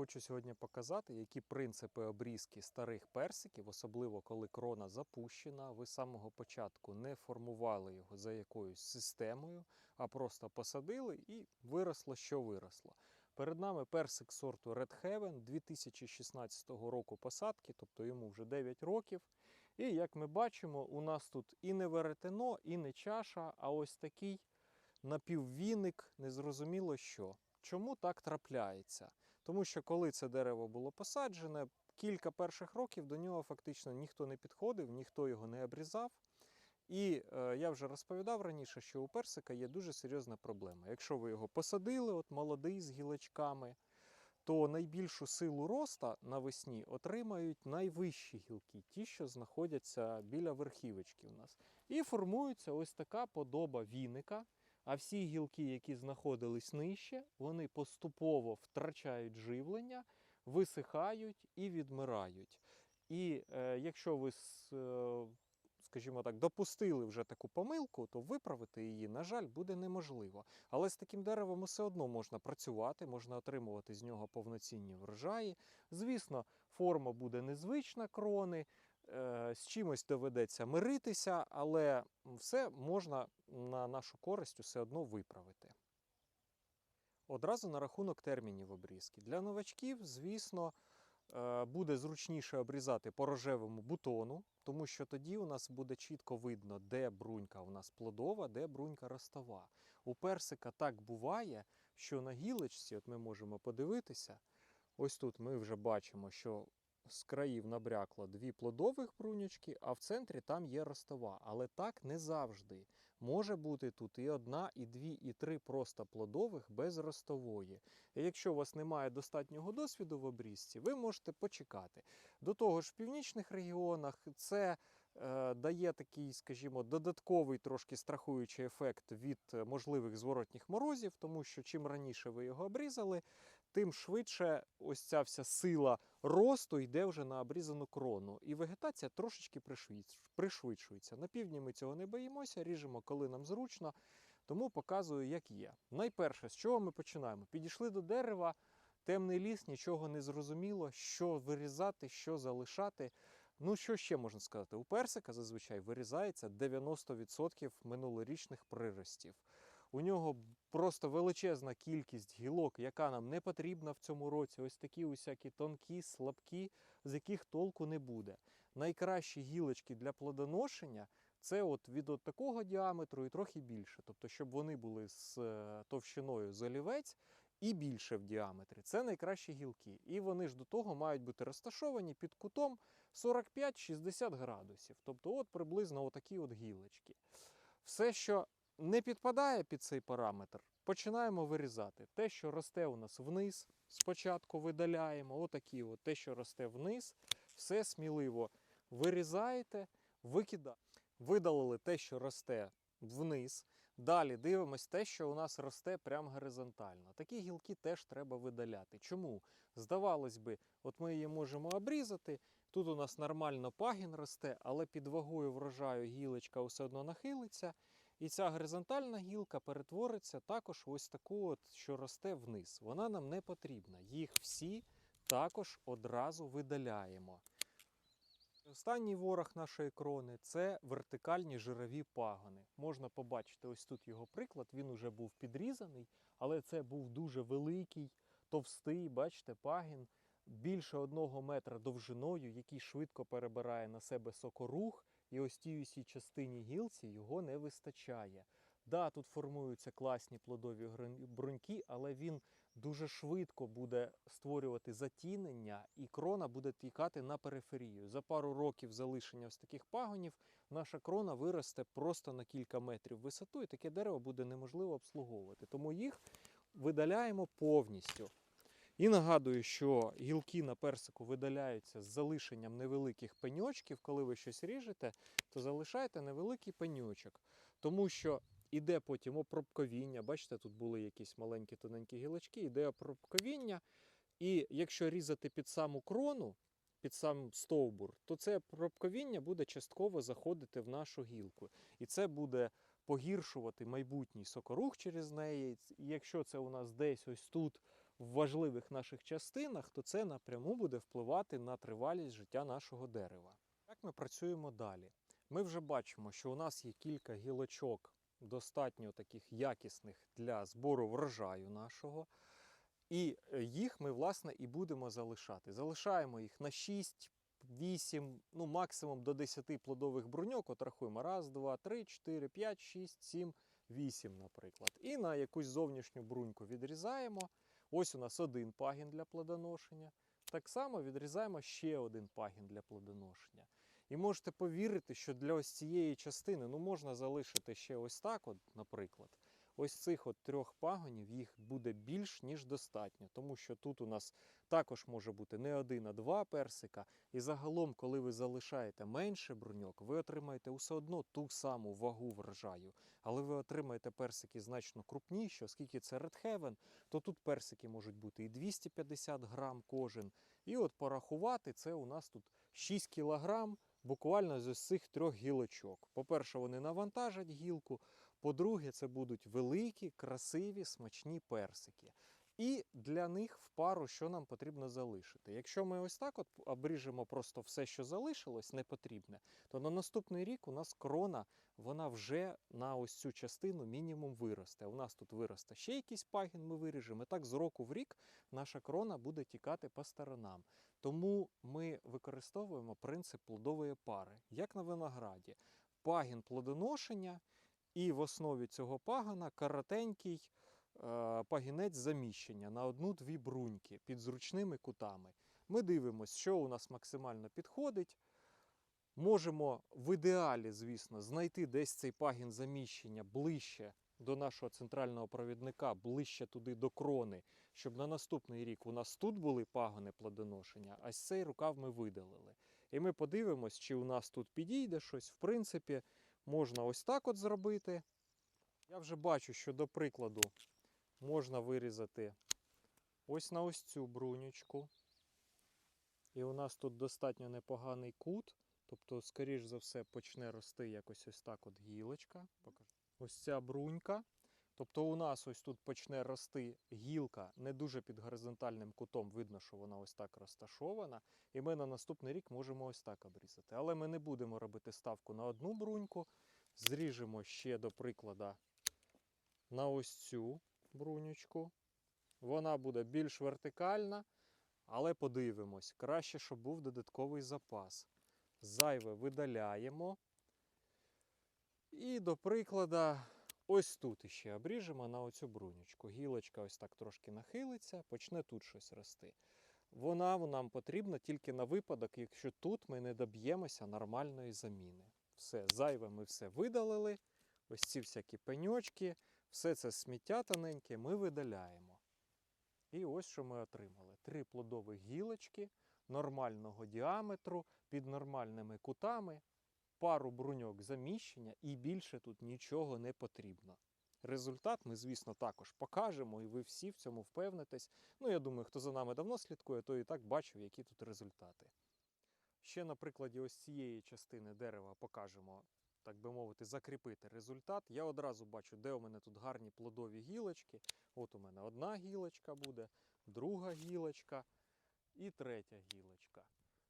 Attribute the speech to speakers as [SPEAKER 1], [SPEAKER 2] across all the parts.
[SPEAKER 1] Хочу сьогодні показати, які принципи обрізки старих персиків, особливо коли крона запущена. Ви з самого початку не формували його за якоюсь системою, а просто посадили і виросло, що виросло. Перед нами персик сорту Red Heaven 2016 року посадки, тобто йому вже 9 років. І як ми бачимо, у нас тут і не веретено, і не чаша, а ось такий напіввіник, незрозуміло що. Чому так трапляється? Тому що коли це дерево було посаджене, кілька перших років до нього фактично ніхто не підходив, ніхто його не обрізав. І е, я вже розповідав раніше, що у персика є дуже серйозна проблема. Якщо ви його посадили, от молодий з гілочками, то найбільшу силу роста навесні отримають найвищі гілки, ті, що знаходяться біля верхівочки у нас. І формується ось така подоба віника. А всі гілки, які знаходились нижче, вони поступово втрачають живлення, висихають і відмирають. І е, якщо ви, е, скажімо так, допустили вже таку помилку, то виправити її, на жаль, буде неможливо. Але з таким деревом все одно можна працювати, можна отримувати з нього повноцінні врожаї. Звісно, форма буде незвична крони, з чимось доведеться миритися, але все можна на нашу користь все одно виправити. Одразу на рахунок термінів обрізки. Для новачків, звісно, е, буде зручніше обрізати по рожевому бутону, тому що тоді у нас буде чітко видно, де брунька у нас плодова, де брунька ростова. У персика так буває, що на гілочці, от ми можемо подивитися, ось тут ми вже бачимо, що з країв набрякло дві плодових бруньочки, а в центрі там є ростова. Але так не завжди. Може бути тут і одна, і дві, і три просто плодових без ростової. І якщо у вас немає достатнього досвіду в обрізці, ви можете почекати. До того ж, в північних регіонах це е, дає такий, скажімо, додатковий трошки страхуючий ефект від е, можливих зворотніх морозів, тому що чим раніше ви його обрізали, тим швидше ось ця вся сила росту йде вже на обрізану крону. І вегетація трошечки пришвидшується. На півдні ми цього не боїмося, ріжемо, коли нам зручно, тому показую, як є. Найперше, з чого ми починаємо? Підійшли до дерева, темний ліс, нічого не зрозуміло, що вирізати, що залишати. Ну, що ще можна сказати? У персика зазвичай вирізається 90% минулорічних приростів. У нього просто величезна кількість гілок, яка нам не потрібна в цьому році. Ось такі усякі тонкі, слабкі, з яких толку не буде. Найкращі гілочки для плодоношення це от від от такого діаметру і трохи більше. Тобто, щоб вони були з е, товщиною з олівець і більше в діаметрі. Це найкращі гілки. І вони ж до того мають бути розташовані під кутом 45-60 градусів. Тобто, от приблизно отакі от гілочки. Все, що не підпадає під цей параметр, починаємо вирізати. Те, що росте у нас вниз, спочатку видаляємо. Отакі от те, що росте вниз, все сміливо вирізаєте, викидаєте. Видалили те, що росте вниз. Далі дивимось те, що у нас росте прямо горизонтально. Такі гілки теж треба видаляти. Чому? Здавалось би, от ми її можемо обрізати. Тут у нас нормально пагін росте, але під вагою врожаю гілочка все одно нахилиться. І ця горизонтальна гілка перетвориться також ось таку, от, що росте вниз. Вона нам не потрібна. Їх всі також одразу видаляємо. Останній ворог нашої крони це вертикальні жирові пагони. Можна побачити ось тут його приклад. Він уже був підрізаний, але це був дуже великий, товстий, бачите, пагін більше одного метра довжиною, який швидко перебирає на себе сокорух, і ось тій усій частині гілці його не вистачає. Да, тут формуються класні плодові бруньки, але він дуже швидко буде створювати затінення, і крона буде тікати на периферію. За пару років залишення ось таких пагонів наша крона виросте просто на кілька метрів висоту, і таке дерево буде неможливо обслуговувати. Тому їх видаляємо повністю. І нагадую, що гілки на персику видаляються з залишенням невеликих пеньочків. Коли ви щось ріжете, то залишайте невеликий пеньочок, тому що іде потім опробковіння. Бачите, тут були якісь маленькі тоненькі гілочки, іде опробковіння. І якщо різати під саму крону, під сам стовбур, то це пробковіння буде частково заходити в нашу гілку. І це буде погіршувати майбутній сокорух через неї. І якщо це у нас десь ось тут в важливих наших частинах, то це напряму буде впливати на тривалість життя нашого дерева. Як ми працюємо далі? Ми вже бачимо, що у нас є кілька гілочок, достатньо таких якісних для збору врожаю нашого. І е, їх ми, власне, і будемо залишати. Залишаємо їх на 6, 8, ну максимум до 10 плодових бруньок. От рахуємо. Раз, два, три, чотири, п'ять, шість, сім, вісім, наприклад. І на якусь зовнішню бруньку відрізаємо. Ось у нас один пагін для плодоношення. Так само відрізаємо ще один пагін для плодоношення. І можете повірити, що для ось цієї частини ну, можна залишити ще ось так, от, наприклад. Ось цих от трьох пагонів їх буде більш ніж достатньо, тому що тут у нас також може бути не один, а два персика. І загалом, коли ви залишаєте менше бруньок, ви отримаєте усе одно ту саму вагу врожаю. Але ви отримаєте персики значно крупніші, оскільки це Heaven, то тут персики можуть бути і 250 грам кожен. І от порахувати це у нас тут 6 кілограм буквально з цих трьох гілочок. По-перше, вони навантажать гілку. По-друге, це будуть великі, красиві, смачні персики. І для них в пару що нам потрібно залишити. Якщо ми ось так от обріжемо просто все, що залишилось, непотрібне, то на наступний рік у нас крона вона вже на ось цю частину мінімум виросте. У нас тут виросте ще якийсь пагін, ми виріжемо. І так з року в рік наша крона буде тікати по сторонам. Тому ми використовуємо принцип плодової пари, як на винограді. Пагін плодоношення, і в основі цього пагана коротенький пагінець заміщення на одну-дві бруньки під зручними кутами. Ми дивимося, що у нас максимально підходить. Можемо в ідеалі, звісно, знайти десь цей пагін заміщення ближче до нашого центрального провідника, ближче туди до крони, щоб на наступний рік у нас тут були пагони плодоношення, а цей рукав ми видалили. І ми подивимось, чи у нас тут підійде щось. В принципі, можна ось так от зробити. Я вже бачу, що до прикладу можна вирізати ось на ось цю брунючку. І у нас тут достатньо непоганий кут. Тобто, скоріш за все, почне рости якось ось так от гілочка. Покажу. Ось ця брунька. Тобто у нас ось тут почне рости гілка не дуже під горизонтальним кутом. Видно, що вона ось так розташована. І ми на наступний рік можемо ось так обрізати. Але ми не будемо робити ставку на одну бруньку. Зріжемо ще, до прикладу, на ось цю брунючку. Вона буде більш вертикальна, але подивимось. Краще, щоб був додатковий запас. Зайве видаляємо. І, до прикладу, ось тут іще обріжемо на оцю брунючку. Гілочка ось так трошки нахилиться, почне тут щось рости. Вона нам потрібна тільки на випадок, якщо тут ми не доб'ємося нормальної заміни. Все, зайве ми все видалили. Ось ці всякі пеньочки, все це сміття тоненьке ми видаляємо. І ось що ми отримали: три плодові гілочки нормального діаметру під нормальними кутами, пару бруньок заміщення, і більше тут нічого не потрібно. Результат ми, звісно, також покажемо, і ви всі в цьому впевнитесь. Ну, я думаю, хто за нами давно слідкує, той і так бачив, які тут результати. Ще на прикладі ось цієї частини дерева покажемо, так би мовити, закріпити результат. Я одразу бачу, де у мене тут гарні плодові гілочки. От у мене одна гілочка буде, друга гілочка і третя гілочка.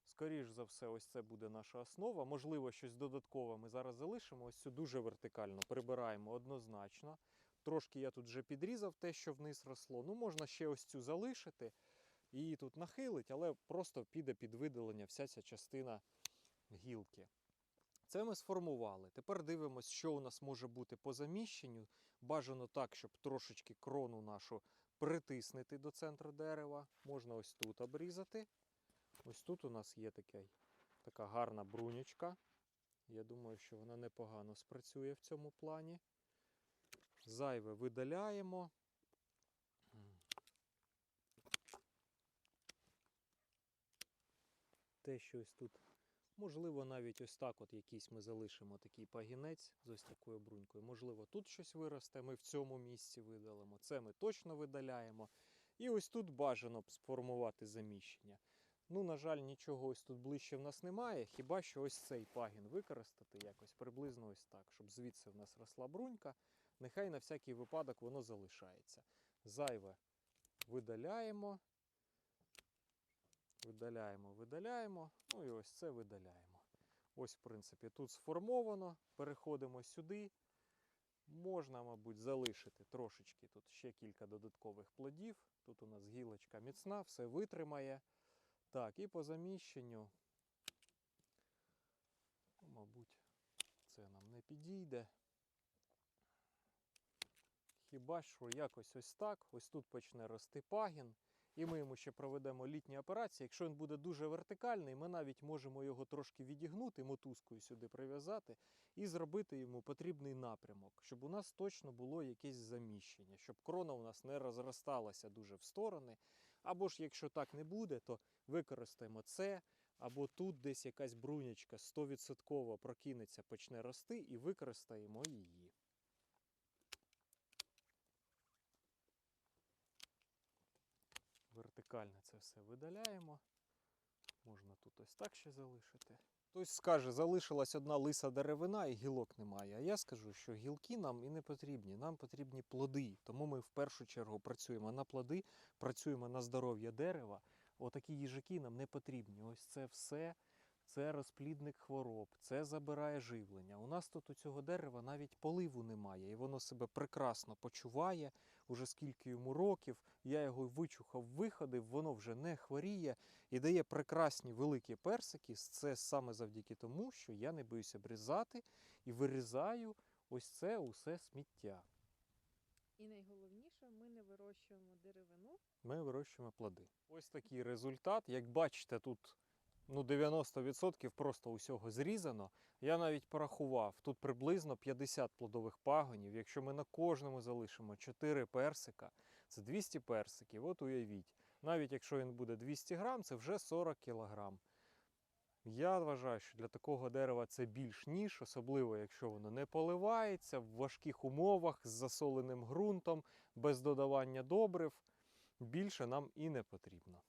[SPEAKER 1] Скоріш за все, ось це буде наша основа. Можливо, щось додаткове ми зараз залишимо. Ось цю дуже вертикально прибираємо однозначно. Трошки я тут вже підрізав те, що вниз росло. Ну, можна ще ось цю залишити. Її тут нахилить, але просто піде під видалення вся ця частина гілки. Це ми сформували. Тепер дивимося, що у нас може бути по заміщенню. Бажано так, щоб трошечки крону нашу притиснути до центру дерева. Можна ось тут обрізати. Ось тут у нас є таке, така гарна брунючка. Я думаю, що вона непогано спрацює в цьому плані. Зайве видаляємо. Те, що ось тут, можливо, навіть ось так от якийсь ми залишимо такий пагінець з ось такою брунькою. Можливо, тут щось виросте, ми в цьому місці видалимо. Це ми точно видаляємо. І ось тут бажано б сформувати заміщення. Ну, на жаль, нічого ось тут ближче в нас немає. Хіба що ось цей пагін використати якось приблизно ось так, щоб звідси в нас росла брунька. Нехай на всякий випадок воно залишається. Зайве видаляємо. Видаляємо, видаляємо. Ну і ось це видаляємо. Ось, в принципі, тут сформовано. Переходимо сюди. Можна, мабуть, залишити трошечки тут ще кілька додаткових плодів. Тут у нас гілочка міцна, все витримає. Так, і по заміщенню, ну, мабуть, це нам не підійде. Хіба що якось ось так, ось тут почне рости пагін, і ми йому ще проведемо літні операції. Якщо він буде дуже вертикальний, ми навіть можемо його трошки відігнути, мотузкою сюди прив'язати і зробити йому потрібний напрямок, щоб у нас точно було якесь заміщення, щоб крона у нас не розросталася дуже в сторони. Або ж якщо так не буде, то використаємо це, або тут десь якась брунячка 100% прокинеться, почне рости, і використаємо її. Вертикально це все видаляємо. Можна тут ось так ще залишити. Хтось скаже, залишилась одна лиса деревина і гілок немає. А я скажу, що гілки нам і не потрібні. Нам потрібні плоди. Тому ми в першу чергу працюємо на плоди, працюємо на здоров'я дерева. Отакі їжаки нам не потрібні. Ось це все. Це розплідник хвороб, це забирає живлення. У нас тут у цього дерева навіть поливу немає, і воно себе прекрасно почуває. Уже скільки йому років. Я його вичухав, виходив, воно вже не хворіє і дає прекрасні великі персики. Це саме завдяки тому, що я не боюся обрізати і вирізаю ось це усе сміття.
[SPEAKER 2] І найголовніше, ми не вирощуємо деревину.
[SPEAKER 1] Ми вирощуємо плоди. Ось такий результат. Як бачите, тут ну, 90% просто усього зрізано. Я навіть порахував, тут приблизно 50 плодових пагонів. Якщо ми на кожному залишимо 4 персика, це 200 персиків. От уявіть, навіть якщо він буде 200 грам, це вже 40 кілограм. Я вважаю, що для такого дерева це більш ніж, особливо якщо воно не поливається в важких умовах з засоленим ґрунтом, без додавання добрив. Більше нам і не потрібно.